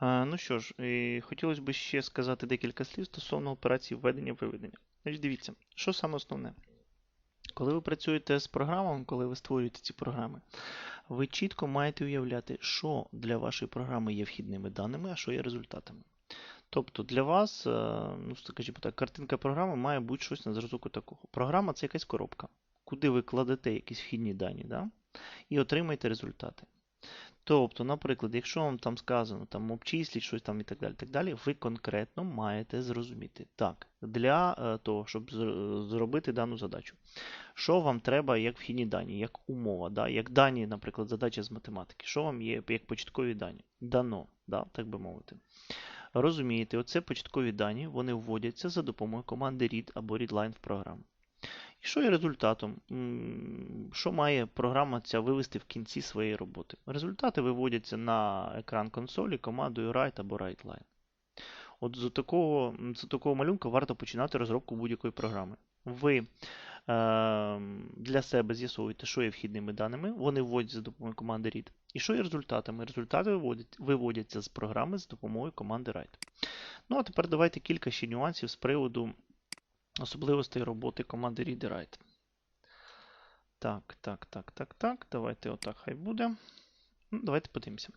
Ну що ж, хотілося б ще сказати декілька слів стосовно операції введення-виведення. Значить, дивіться, що саме основне? Коли ви працюєте з програмами, коли ви створюєте ці програми, ви чітко маєте уявляти, що для вашої програми є вхідними даними, а що є результатами. Тобто для вас, е, ну скажімо так, картинка програми має бути щось на зразок такого. Програма це якась коробка, куди ви кладете якісь вхідні дані, да? і отримаєте результати. Тобто, наприклад, якщо вам там сказано там обчисліть щось там і так далі, так далі, ви конкретно маєте зрозуміти. Так, для е, того, щоб зробити дану задачу. Що вам треба як вхідні дані, як умова, да? як дані, наприклад, задача з математики, що вам є як початкові дані? Дано, да? так би мовити. Розумієте, оце початкові дані, вони вводяться за допомогою команди read або readline в програму. Що є результатом? Що має програма ця вивести в кінці своєї роботи? Результати виводяться на екран консолі командою write або writeLine. От з такого з такого малюнка варто починати розробку будь-якої програми. Ви е, для себе з'ясовуєте, що є вхідними даними, вони вводяться за допомогою команди read. І що є результатами? Результати виводять, виводяться з програми за допомогою команди write. Ну, а тепер давайте кілька ще нюансів з приводу особливостей роботи команди read і write. Так, так, так, так, так. Давайте отак хай буде. Ну, Давайте подивимося.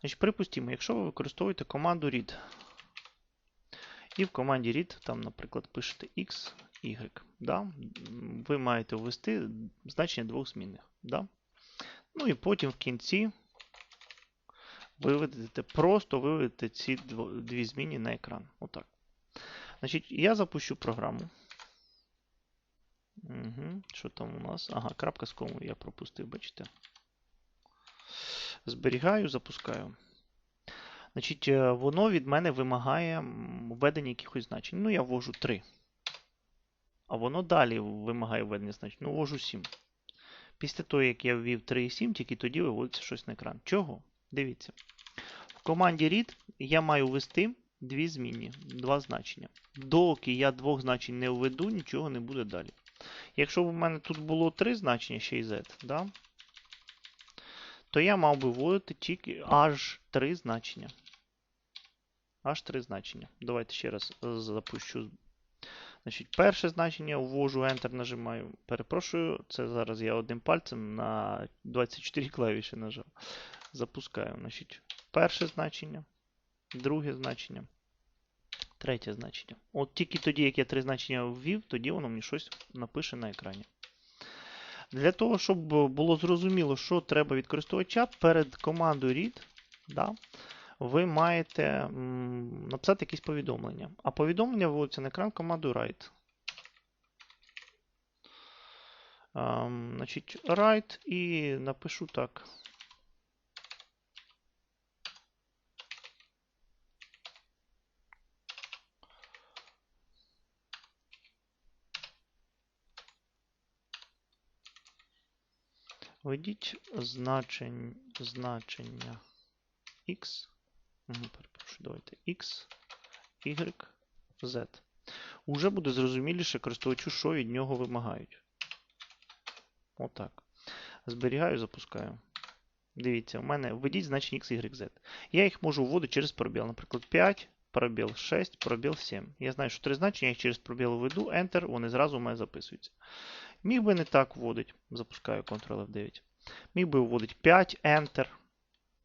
Значить, Припустімо, якщо ви використовуєте команду read, і в команді read, там, наприклад, пишете x, y, да? ви маєте ввести значення двох змінних. Да? Ну і потім в кінці виведете, просто виведете ці дві зміни на екран. Отак. Значить, я запущу програму. Угу. Що там у нас? Ага, крапка з кому я пропустив, бачите. Зберігаю, запускаю. Значить, е, Воно від мене вимагає введення якихось значень. Ну, я ввожу 3. А воно далі вимагає введення значень. Ну, ввожу 7. Після того, як я ввів 3 і 7, тільки тоді виводиться щось на екран. Чого? Дивіться. В команді read я маю ввести дві змінні, два значення. Доки я двох значень не введу, нічого не буде далі. Якщо б у мене тут було три значення ще й z, да, то я мав би вводити тільки аж три значення. Аж три значення. Давайте ще раз запущу. Значить, Перше значення ввожу Enter, нажимаю. Перепрошую, це зараз я одним пальцем на 24 клавіші нажав. Запускаю. Значить, Перше значення друге значення, третє значення. От тільки тоді, як я три значення ввів, тоді воно мені щось напише на екрані. Для того, щоб було зрозуміло, що треба від користувача, перед командою read да, ви маєте написати якісь повідомлення. А повідомлення виводиться на екран командою write. Um, значить, write і напишу так. Введіть значень, значення x. Перепрошую, давайте x, y, z. Уже буде зрозуміліше користувачу, що від нього вимагають. Отак. Зберігаю, запускаю. Дивіться, у мене введіть значення x, y, z. Я їх можу вводити через пробіл. Наприклад, 5, пробіл 6, пробіл 7. Я знаю, що три значення, я їх через пробіл введу, Enter, вони зразу у мене записуються. Міг би не так вводити. Запускаю Ctrl-F9. Міг би вводити 5, Enter.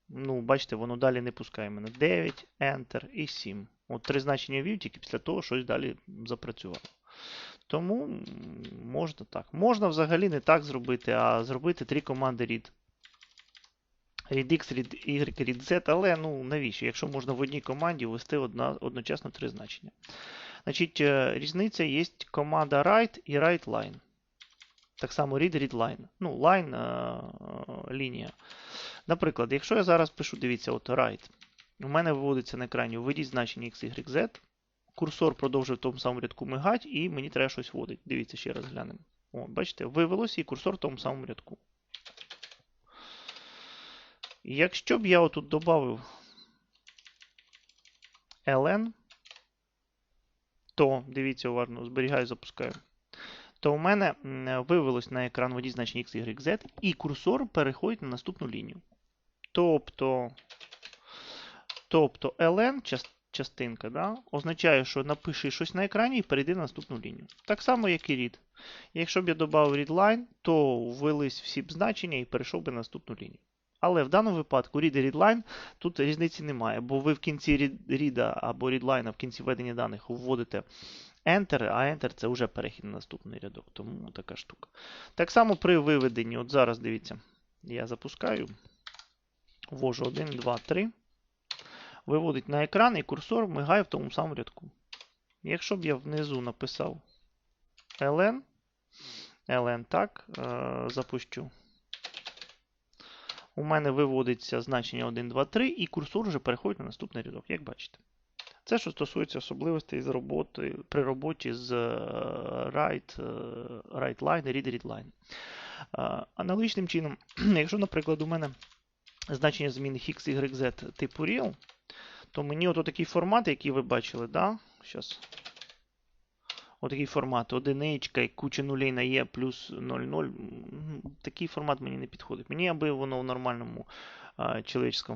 Ну, бачите, воно далі не пускає мене. 9, Enter і 7. От три значення ввів, тільки після того щось далі запрацювало. Тому можна так. Можна взагалі не так зробити, а зробити три команди read. ReadX, ReadY, ReadZ, але ну навіщо? Якщо можна в одній команді ввести одна, одночасно три значення. Значить, е, Різниця є команда write і writeLine. Так само read, read line. Ну, line е, лінія. Наприклад, якщо я зараз пишу, дивіться, от write. У мене виводиться на екрані введіть значення x, y, z. Курсор продовжує в тому самому рядку мигати, і мені треба щось вводити. Дивіться, ще раз глянемо. О, Бачите, вивелося і курсор в тому самому рядку. Якщо б я отут додав ln, то дивіться уважно, зберігаю, запускаю то у мене вивелось на екран воді значення X, Y, Z, і курсор переходить на наступну лінію. Тобто Тобто ln частинка да, означає, що напиши щось на екрані і перейди на наступну лінію. Так само, як і read. Якщо б я додав readline, то ввелись всі б значення і перейшов би на наступну лінію. Але в даному випадку read і readline тут різниці немає, бо ви в кінці read або readline, в кінці введення даних вводите Enter, а Enter це вже перехід на наступний рядок. Тому така штука. Так само при виведенні, от зараз дивіться, я запускаю, ввожу 1, 2, 3, виводить на екран і курсор мигає в тому самому рядку. Якщо б я внизу написав ln, ln так, е, запущу. У мене виводиться значення 1, 2, 3, і курсор вже переходить на наступний рядок, як бачите. Це, що стосується особливостей з роботи, при роботі з е, write, е, write line, read, read line. Е, Аналогічним чином, якщо, наприклад, у мене значення зміни x, y, z типу real, то мені от такий формат, який ви бачили, да? Щас. Отакий формат, одиничка і куча нулей на є плюс 0,0. Такий формат мені не підходить. Мені, аби воно в нормальному а,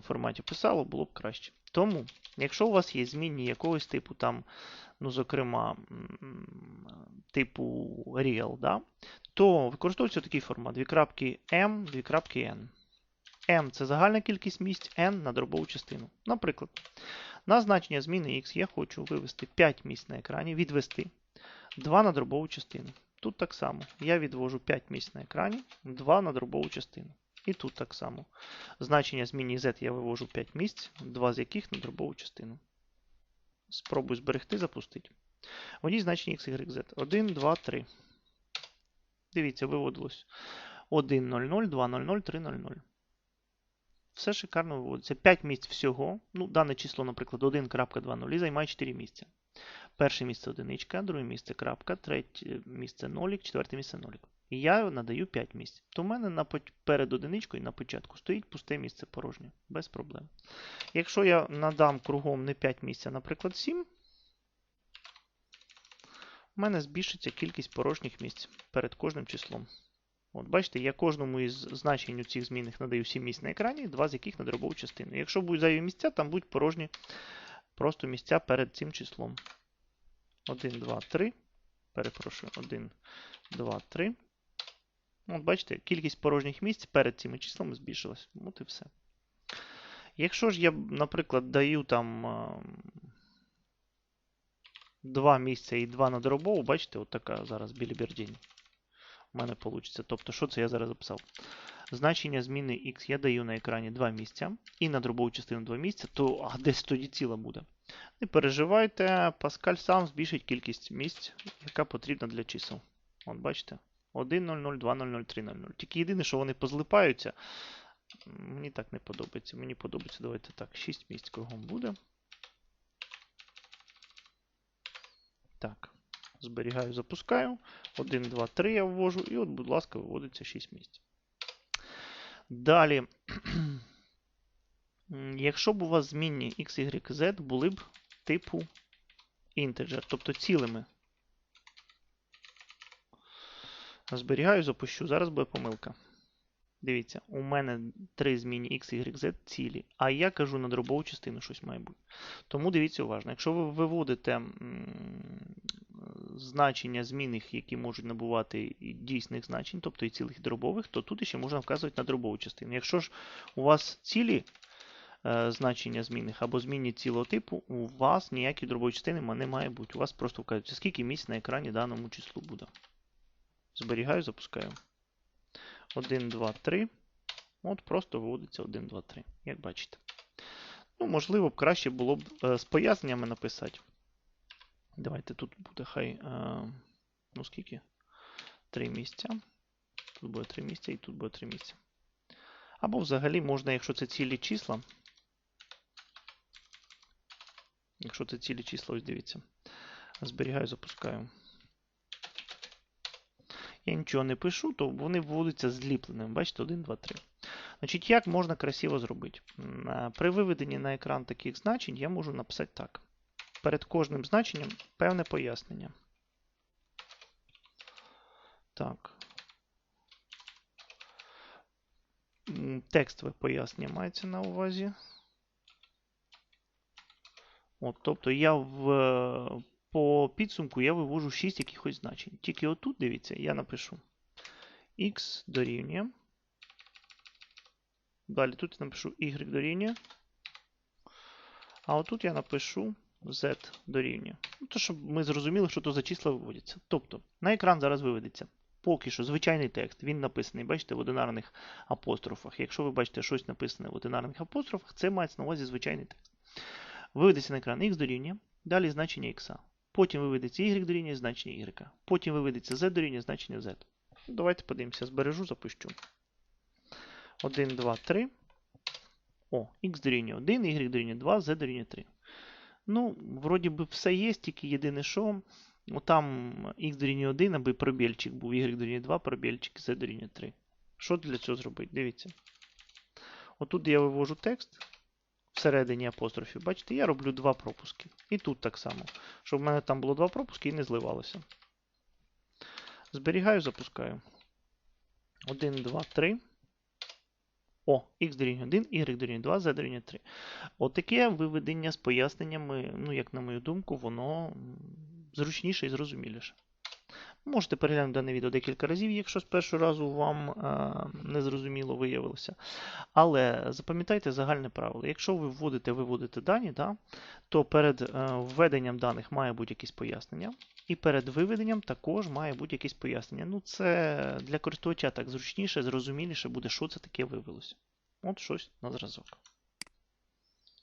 форматі писало, було б краще. Тому, якщо у вас є змінні якогось типу, там, ну, зокрема, типу real, да, то використовується такий формат: 2.m, 2.n. m це загальна кількість місць, n на дробову частину. Наприклад, на значення зміни x я хочу вивести 5 місць на екрані, відвести 2 на дробову частину. Тут так само. Я відвожу 5 місць на екрані, 2 на дробову частину. І тут так само. Значення зміні z я вивожу 5 місць, 2 з яких на дробову частину. Спробую зберегти, запустити. Одні значення x, y, z. 1, 2, 3. Дивіться, виводилось 1, 0, 0, 2, 0, 0, 3, 0, 0. Все шикарно виводиться. 5 місць всього. Ну, дане число, наприклад, 1.20 займає 4 місця. Перше місце одиничка, друге місце крапка, третє місце нолік, четверте місце нолік. І я надаю 5 місць. То в мене на, перед одиничкою на початку стоїть пусте місце порожнє. Без проблем. Якщо я надам кругом не 5 місця, наприклад, 7, у мене збільшиться кількість порожніх місць перед кожним числом. От, бачите, я кожному із значень цих змінних надаю 7 місць на екрані, два з яких на дробову частину. Якщо будуть зайві місця, там будуть порожні просто місця перед цим числом. 1, 2, 3. Перепрошую, 1, 2, 3. От бачите, кількість порожніх місць перед цими числами збільшилась. От і все. Якщо ж я, наприклад, даю там а, 2 місця і 2 на дробову, бачите, от така зараз білібердінь у мене вийде. Тобто, що це я зараз записав? Значення зміни x я даю на екрані 2 місця і на дробову частину 2 місця, то а десь тоді ціла буде. Не переживайте, Паскаль сам збільшить кількість місць, яка потрібна для чисел. От бачите, 1, 0, 0, 2, 0, 0, 3, 0, 0. Тільки єдине, що вони позлипаються. Мені так не подобається. Мені подобається, давайте так, 6 місць кругом буде. Так, зберігаю, запускаю. 1, 2, 3 я ввожу, і от, будь ласка, виводиться 6 місць. Далі, якщо б у вас змінні x, y, z були б типу integer, тобто цілими. Зберігаю, запущу. Зараз буде помилка. Дивіться, у мене три змінні x, y, z цілі, а я кажу на дробову частину щось має бути. Тому дивіться уважно. Якщо ви виводите значення змінних, які можуть набувати дійсних значень, тобто і цілих і дробових, то тут ще можна вказувати на дробову частину. Якщо ж у вас цілі е, значення змінних або змінні цілого типу, у вас ніякі дробові частини не має бути. У вас просто вказується, скільки місць на екрані даному числу буде. Зберігаю, запускаю. 1, 2, 3. От просто виводиться 1, 2, 3. Як бачите. Ну, можливо, б краще було б е, з поясненнями написати. Давайте тут буде хай. Е, ну скільки? 3 місця. Тут буде 3 місця і тут буде 3 місця. Або взагалі можна, якщо це цілі числа. Якщо це цілі числа, ось дивіться. Зберігаю, запускаю. Я нічого не пишу, то вони вводяться зліпленими. Бачите, 1, 2, 3. Значить, як можна красиво зробити? При виведенні на екран таких значень я можу написати так. Перед кожним значенням певне пояснення. Так. Текстове пояснення мається на увазі. От, тобто я в, по підсумку я вивожу 6 якихось значень. Тільки отут, дивіться, я напишу x дорівнює. Далі тут я напишу y дорівнює. А отут я напишу z дорівнює. Ну, то, щоб ми зрозуміли, що то за числа виводяться. Тобто, на екран зараз виведеться поки що звичайний текст. Він написаний, бачите, в одинарних апострофах. Якщо ви бачите щось написане в одинарних апострофах, це мається на увазі звичайний текст. Виведеться на екран x дорівнює, далі значення x. Потім виведеться y дорівнює значення y. Потім виведеться z дорівнює значення z. Ну, Давайте подивимося, збережу, запущу. 1, 2, 3. О, x дорівнює 1, y дорівнює 2, z дорівнює 3. Ну, вроді би все є, тільки єдине що. Там x дорівнює 1, аби пробільчик був, y дорівнює 2, пробільчик, z дорівнює 3. Що для цього зробити? Дивіться. Отут я вивожу текст всередині апострофів. Бачите, я роблю два пропуски. І тут так само. Щоб в мене там було два пропуски і не зливалося. Зберігаю, запускаю. 1, 2, 3. О, x дорівнює 1, y дорівнює 2, z дорівнює 3. Отаке виведення з поясненнями, ну, як на мою думку, воно зручніше і зрозуміліше. Можете переглянути дане відео декілька разів, якщо з першого разу вам е, незрозуміло виявилося. Але запам'ятайте загальне правило. Якщо ви вводите виводите дані, да, то перед е, введенням даних має бути якесь пояснення. І перед виведенням також має бути якесь пояснення. Ну, це для користувача так зручніше, зрозуміліше буде, що це таке вивелося. От щось на зразок.